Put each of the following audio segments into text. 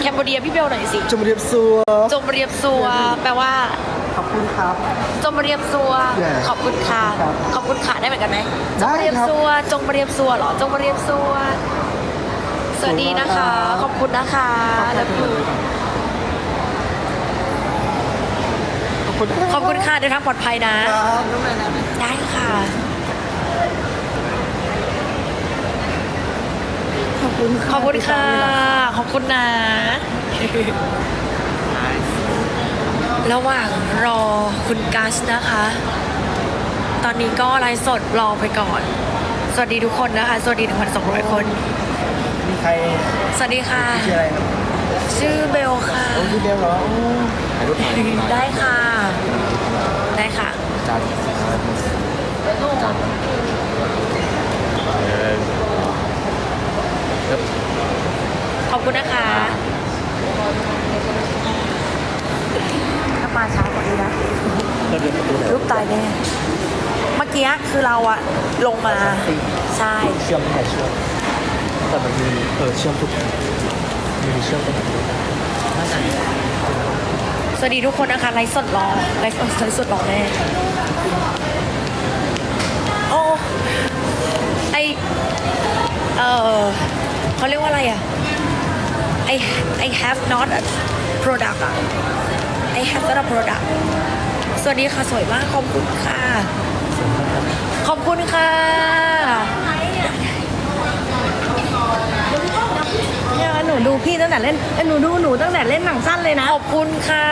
แคมโบเดียพี่เบลหน่อยสิจมเรียบซัวจมเรียบซัว แปลว่า ขอบคุณครับจมเรียบซัว Yeah ขอบคุณค่ะครับขอบคุณค่ะได้เหมือนกันไหมจได้งเรียบครับซัว จงเรียบซัวเหรอ จงเรียบซัว สวัสดีนะคะขอบคุณนะคะแล้วอยู่ขอบคุณขอบคุณค่ะเดินทางปลอดภัยนะ ครับ ได้ค่ะ ขอบ คุณขอบคุณค่ะ ขอบคุณนะ ระหว่างรอคุณกัสนะคะ ตอนนี้ก็ไลฟ์สดรอไปก่อน สวัสดีทุกคนนะคะ สวัสดี1,200 คน มีใครสวัสดีค่ะ ชื่ออะไรครับชื่อเบลค่ะ โอ้พี่เบลเหรอโอ้ถ่ายรูปถ่ายรูปได้ค่ะ ได้ค่ะจัดจัดเออครับ ขอบคุณนะคะ ถ้ามาช้ากว่านี้นะ ก็เดินประตูไหน รูปตาย แน่เมื่อกี้คือเราอะลงมาใช่เชื่อมแค่เชื่อมแต่มันมีเออเชื่อมทุกมีเชื่อมตรงนี้น่าจะสวัสดีทุกคนนะคะไลฟ์สดรอไลฟ์สดไลฟ์สดรอแน่โอ้ไอเออเขาเรียกว่าอะไรอะ I I have not a product อะ I have not a product สวัสดีค่ะสวยมากขอบคุณค่ะ ขอบคุณค่ะเนี่ยหนูดูพี่ตั้งแต่เล่นเอ้ยหนูดูหนูตั้งแต่เล่นหนังสั้นเลยนะ ขอบคุณค่ะ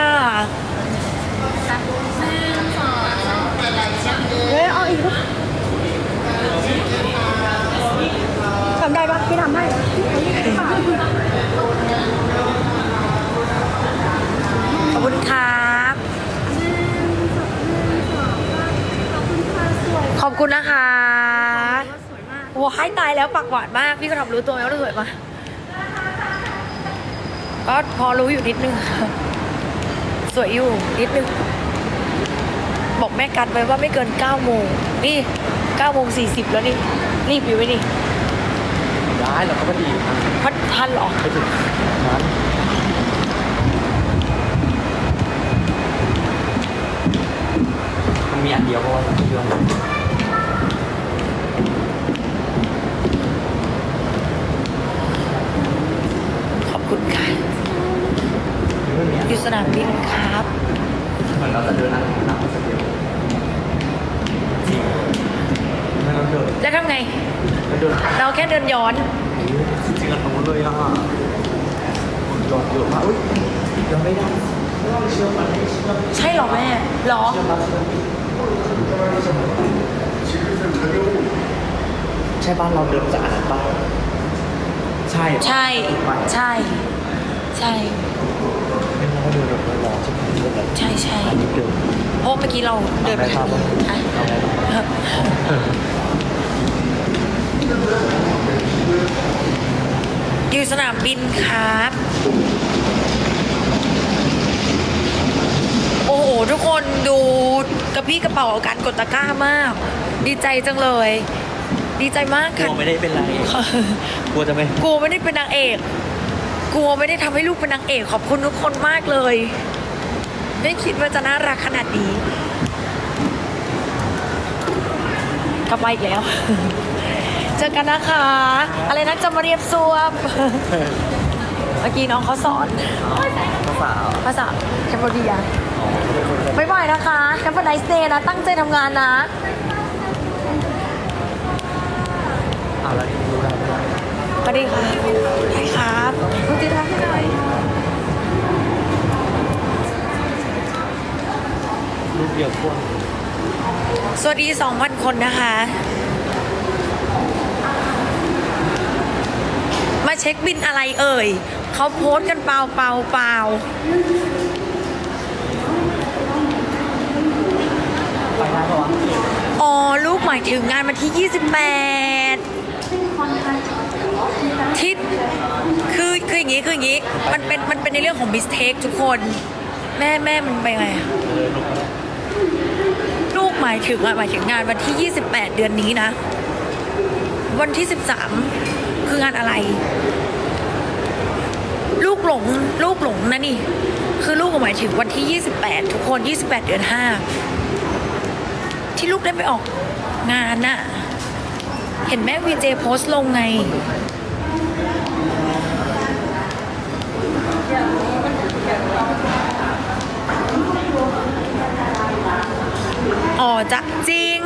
เฮ้ยเอาอีกลูกทำได้ปะพี่ทำให้ ขอบคุณครับ ขอบ คุณนะคะว้ายตายแล้วปากหวานมาก พี่ก็ทำรู้ตัวไหมว่าเราสวยมากก็พอรู้อยู่นิดนึงสวยอยู่นิดนึง บอกแม่กันไว้ว่าไม่เกิน9โมงนี่9โมง40 แล้วนี่ รีบอยู่ไหมนี่ได้เราก็ดีพันทันเหรอไปถึงนั้น อยู่สนามบินครับเหมือนเราจะเดินหน้าหน้าสเดียวจริงไม่ต้องเดินแล้วทำไง ไม่เดินเราแค่เดินย้อนจริงๆกันตรงนู้นเลยอะยอดเยอะมากอุ้ยยังไม่ได้เชื่อมมันไม่เชื่อมใช่เหรอแม่เหรอเชื่อมมาเชื่อมใช่บ้านเราเดินจากอันนั้นป่ะใช่ ใช่ ใช่ ใช่ ไม่งั้นก็เดินแบบรอใช่ไหมเดินแบบใช่ใช่อันนี้เดินเพราะเมื่อกี้เราเดินเอาไปได้ภาพปะอะเอาได้ภาพอยู่สนามบินครับ โอ้โห ทุกคนดูกระพี่กระเป๋าการกดตะกร้ามาก ดีใจจังเลย ดีใจมากกลัค่ะวไม่ได้เป็นไรกลัวจะไม่กลัวไม่ได้เป็นนางเอก กลัวไม่ได้ทำให้ลูกเป็นนางเอกขอบคุณทุกคนมากเลย ไม่คิดว่าจะน่ารักขนาดนี้กลับมาอีกแล้ว เจอกันนะคะ อะไรนะจะมาเรียบซวบเมื่อกี้น้องเขาสอน ภาษา ภาษาแคมโบเดียบ๊ายบายนะคะแคมป์ไนสเตย์นะ ตั้งใจทำงานนะ สวัสดี2,000คนนะคะ มาเช็คบินอะไรเอ่ย เขาโพสต์กันเปล่าเปล่าเปล่าไปได้ปะวะอ๋อ ลูกหมายถึงงานวันที่ 28ที่คือคืออย่างงี้คืออย่างงี้ มันเป็นมันเป็นในเรื่องของมิสเทคทุกคน แม่แม่มันไปไงอะเออลงมายถึงอะหมายถึงงานวันที่ 28 เดือนนี้นะ วันที่ 13 คืองานอะไร ลูกหลงลูกหลงนะนี่ คือลูกหมายถึงวันที่ 28 ทุกคน 28 เดือน 5 ที่ลูกได้ไปออกงานน่ะ เห็นแม่วีเจโพสต์ลงไง อ๋อ จะจริง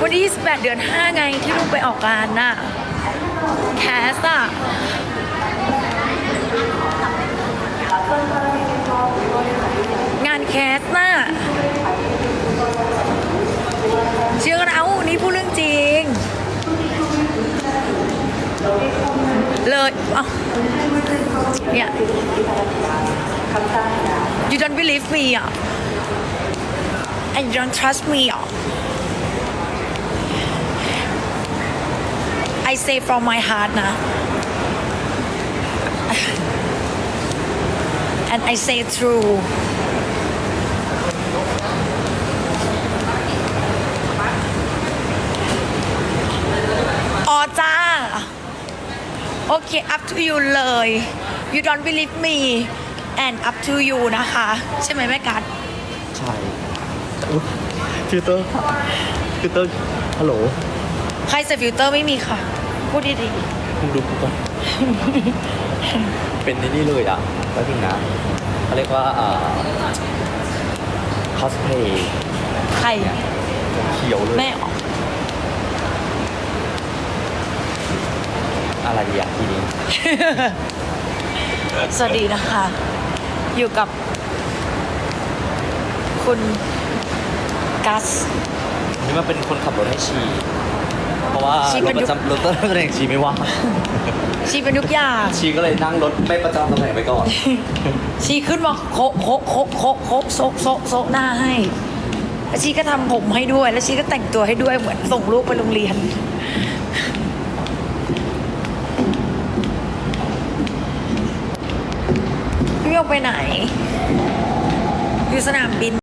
วันที่28เดือน 5 ไงที่ลูกไปออกงานน่ะ แคสอะงานแคสน่ะเชื่อกันเอานี่พูดเรื่องจริง เลยเอาเนี่ย you don't believe me อะ and you don't trust me อ่ะ I say from my heart นะ and I say true อ๋อจ้า โอเค up to you เลย you don't believe me and up to you นะคะ ใช่ไหมแม่กัด ใช่อุ๊ย ฟิลเตอร์ฟิลเตอร์ฮัลโหลใครใส่ฟิลเตอร์ไม่มีค่ะ พูดดีมึงดูกูก่อน เป็นในนี่เลยอะแล้วถึงนะเขาเรียกว่าอ่าคอสเพย์ๆใครเขียวเลย แม่ออกอะไรดีอะทีนี้สวัสดีนะคะ อยู่กับ คุณ กัสนี่มาเป็นคนขับรถให้ชี เพราะว่าชีรเป็ถนปยุคระจำรถตำแหน่งชีไม่ว่างชีเป็นทุกอย่าง ชีก็เลยนั่งรถไม่ประจำตำแหน่งไปก่อน ชีขึ้นมาโคโคโคโคโคโซะโซะโซะหน้าให้แล้วชีก็ทำผมให้ด้วย แล้วชีก็แต่งตัวให้ด้วยเหมือนส่งลูกไปโรงเรียน พี่โยกไปไหน อยู่สนามบิน